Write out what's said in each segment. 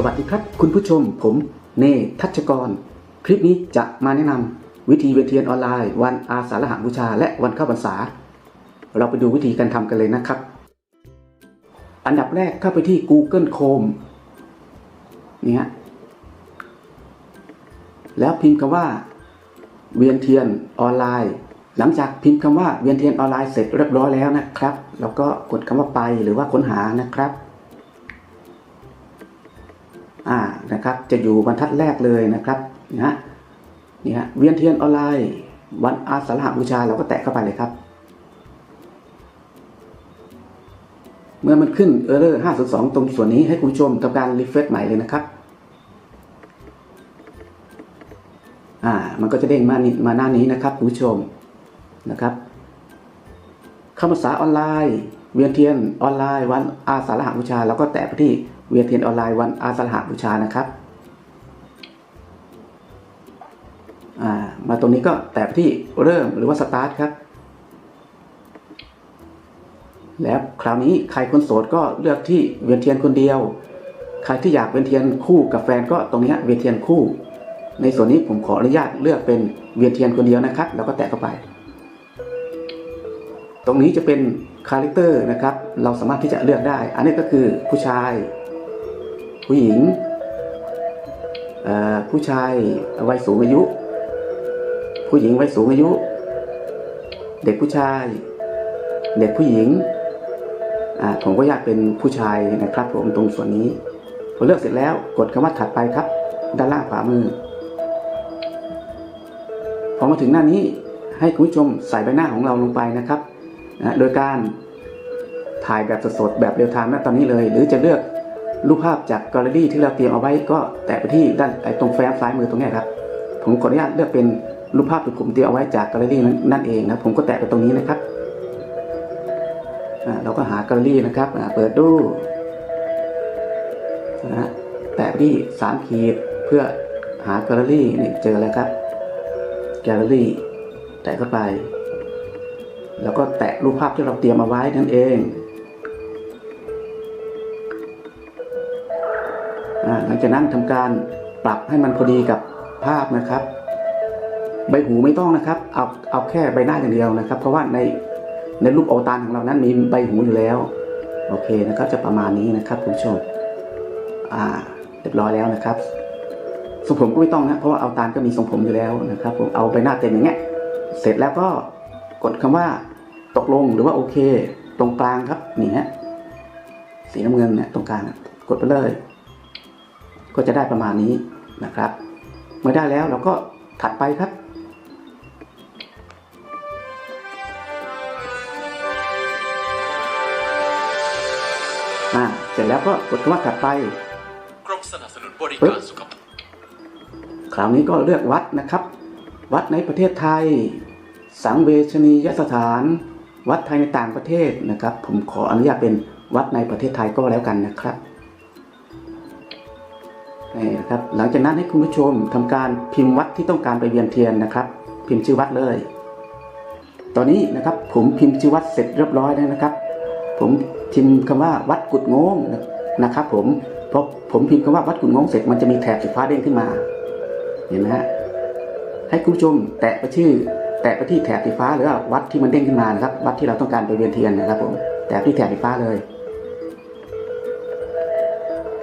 สวัสดีครับ คุณผู้ชม ผมเนทัชกร คลิปนี้จะมาแนะนำวิธีเวียนเทียนออนไลน์ วันอาสาฬหบูชา และวันเข้าพรรษา เราไปดูวิธีการทำกันเลยนะครับ อันดับแรกเข้าไปที่ Google Chrome นี่ฮะแล้วพิมพ์คำว่า เวียนเทียนออนไลน์ หลังจากพิมพ์คำว่าเวียนเทียนออนไลน์เสร็จเรียบร้อยแล้วนะครับแล้วก็กดคำว่าไปหรือว่าค้นหานะครับ อ่านะครับ จะอยู่บรรทัดแรกเลยนะครับนะฮะนี่ฮะเวียนเทียนออนไลน์ วันอาสาฬหบูชาเราก็แตะเข้าไปเลยครับ เมื่อมันขึ้น Error 502 ตรงส่วนนี้ให้คุณผู้ชมทำการรีเฟรชใหม่เลยนะครับอ่ามันก็จะเด้งมานี่มาหน้านี้นะครับคุณผู้ชมนะครับคำภาษาออนไลน์ เวียนเทียนออนไลน์ วันอาสาฬหบูชาเราก็แตะไปที่ เวียเทียนออนไลน์วันอาสาฬหบูชานะครับามาตรงนี้ก็แตะไปที่เริ่มหรือว่าสตาร์ทครับ แล้วคราวนี้ใครคนโสดก็เลือกที่เวียนเทียนคนเดียว ใครที่อยากเวียนเทียนคู่กับแฟนก็ตรงนี้เวียนเทียนคู่ ในส่วนนี้ผมขออนุญาตเลือกเป็นเวียนเทียนคนเดียวนะครับ แล้วก็แตะเข้าไป ตรงนี้จะเป็นคาแรคเตอร์นะครับ เราสามารถที่จะเลือกได้ อันนี้ก็คือผู้ชาย ผู้หญิง ผู้ชายวัยสูงอายุ ผู้หญิงวัยสูงอายุ เด็กผู้ชาย เด็กผู้หญิงอ่าผมก็อยากเป็นผู้ชายนะครับผมตรงส่วนนี้พอเลือกเสร็จแล้วกดคำว่าถัดไปครับ ด้านล่างขวามือพอมาถึงหน้านี้ให้คุณผู้ชมใส่ใบหน้าของเราลงไปนะครับนะโดยการถ่ายแบบสดๆแบบเรียลไทม์ณตอนนี้เลย หรือจะเลือก รูปภาพจากแกลเลอรี่ที่เราเตรียมเอาไว้ก็แตะไปที่ด้านไอ้ตรงแฟ้มซ้ายมือตรงนี้ครับ ผมขออนุญาตเลือกเป็นรูปภาพที่ผมเตรียมเอาไว้จากแกลเลอรี่นั่นเองนะผมก็แตะไปตรงนี้นะครับอ่าเราก็หาแกลเลอรี่นะครับอ่าเปิดดูนะแตะไปที่สามขีดเพื่อหาแกลเลอรี่นี่เจอแล้วครับ แกลเลอรี่แตะเข้าไป แล้วก็แตะรูปภาพที่เราเตรียมเอาไว้นั่นเอง หลังจากนั้นทำการปรับให้มันพอดีกับภาพนะครับ ใบหูไม่ต้องนะครับ เอาเอาแค่ใบหน้าอย่างเดียวนะครับ เพราะว่าในในรูปอวตารของเรานั้นมีใบหูอยู่แล้ว โอเคนะครับจะประมาณนี้นะครับคุณผู้ชมอ่าเรียบร้อยแล้วนะครับทรงผมก็ไม่ต้องนะเพราะว่าอวตารก็มีทรงผมอยู่แล้วนะครับผมเอาใบหน้าเต็มอย่างเงี้ยเสร็จแล้วก็กดคำว่าตกลงหรือว่าโอเค ตรงกลางครับนี่ฮะสีน้ำเงินเนี่ยตรงกลางกดไปเลย ก็จะได้ประมาณนี้นะครับ เมื่อได้แล้วเราก็ถัดไปครับอ่าเสร็จแล้วก็กดคำว่าถัดไปกรมสนับสนุนบริการสุขภาพคราวนี้ก็เลือกวัดนะครับ วัดในประเทศไทย สังเวชนียสถาน วัดไทยในต่างประเทศนะครับ ผมขออนุญาตเป็นวัดในประเทศไทยก็แล้วกันนะครับ นะครับหลังจากนั้นให้คุณผู้ชมทำการพิมพ์วัดที่ต้องการไปเวียนเทียนนะครับ พิมพ์ชื่อวัดเลย ตอนนี้นะครับผมพิมพ์ชื่อวัดเสร็จเรียบร้อยแล้วนะครับ ผมพิมพ์คำว่าวัดกุดงงนะครับ ผมพอผมพิมพ์คำว่าวัดกุดงงเสร็จมันจะมีแถบสีฟ้าเด้งขึ้นมาเห็นไหมฮะให้คุณผู้ชมแตะไปชื่อ แตะไปที่แถบสีฟ้าหรือว่าวัดที่มันเด้งขึ้นมานะครับ วัดที่เราต้องการไปเวียนเทียนนะครับ ผมแตะไปที่แถบสีฟ้าเลย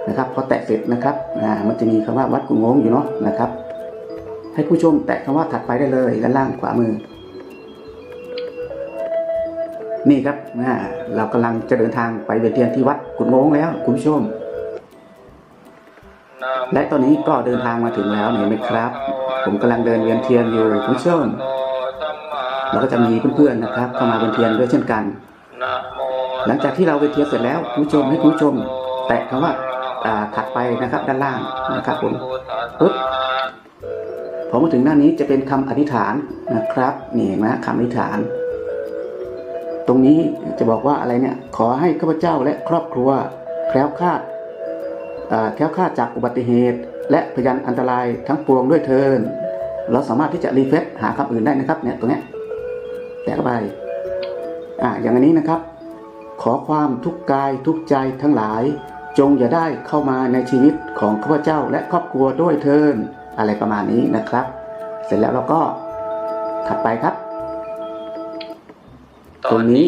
นะครับพอแตะเสร็จนะครับอ่ามันจะมีคำว่าวัดกุงงอยู่เนาะนะครับ ให้ผู้ชมแตะคำว่าถัดไปได้เลยด้านล่างขวามือ นี่ครับอ่าเรากำลังจะเดินทางไปเวียนเทียนที่วัดกุนงงแล้วคุณผู้ชม และตอนนี้ก็เดินทางมาถึงแล้วเห็นไหมครับ ผมกำลังเดินเวียนเทียนอยู่คุณผู้ชมเราก็จะมีเพื่อนๆนะครับเข้ามาเวียนเทียนด้วยเช่นกัน หลังจากที่เราเวียนเทียนเสร็จแล้วคุณผู้ชมให้คุณผู้ชม แตะคำว่าอ่า ถัดไปนะครับด้านล่างนะครับผมปึ๊บพอมาถึงหน้านี้จะเป็นคำอธิษฐานนะครับนี่เห็นไหมคำอธิษฐาน ตรงนี้จะบอกว่าอะไรเนี่ยขอให้ข้าพเจ้าและครอบครัวแคล้วคลาดแคล้วคลาดจากอุบัติเหตุ และพยานอันตรายทั้งปวงด้วยเทินเราสามารถที่จะรีเฟซหาคำอื่นได้นะครับเนี่ยตรงนี้แตะเข้าไปอ่าอย่างนี้นะครับ ขอความทุกกายทุกใจทั้งหลาย จงอย่าได้เข้ามาในชีวิตของข้าพเจ้าและครอบครัวด้วยเทินอะไรประมาณนี้นะครับ เสร็จแล้วเราก็ถัดไปครับ ตรงนี้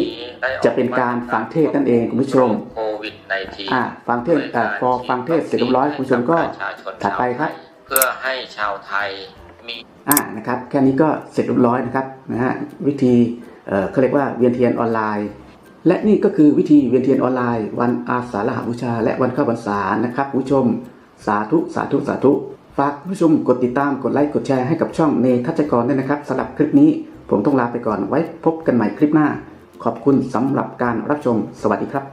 จะเป็นการฟังเทศน์นั่นเองคุณผู้ชมโควิด -19 อ่าฟังเทศน์อ่าพอฟังเทศน์เสร็จเรียบร้อยคุณผู้ชมก็ประชาชนถัดไปครับ เพื่อให้ชาวไทยมีอ่านะครับ แค่นี้ก็เสร็จเรียบร้อยนะครับนะฮะวิธีเอ่อเขาเรียกว่าเวียนเทียนออนไลน์ และนี่ก็คือวิธีเวียนเทียนออนไลน์ วันอาสาฬหบูชา และวันเข้าพรรษานะครับผู้ชม สาธุสาธุสาธุฝากผู้ชมกดติดตามกดไลค์กดแชร์ให้กับช่องเนทัชกรด้วยนะครับสำหรับคลิปนี้ผมต้องลาไปก่อนไว้พบกันใหม่คลิปหน้า ขอบคุณสำหรับการรับชมสวัสดีครับ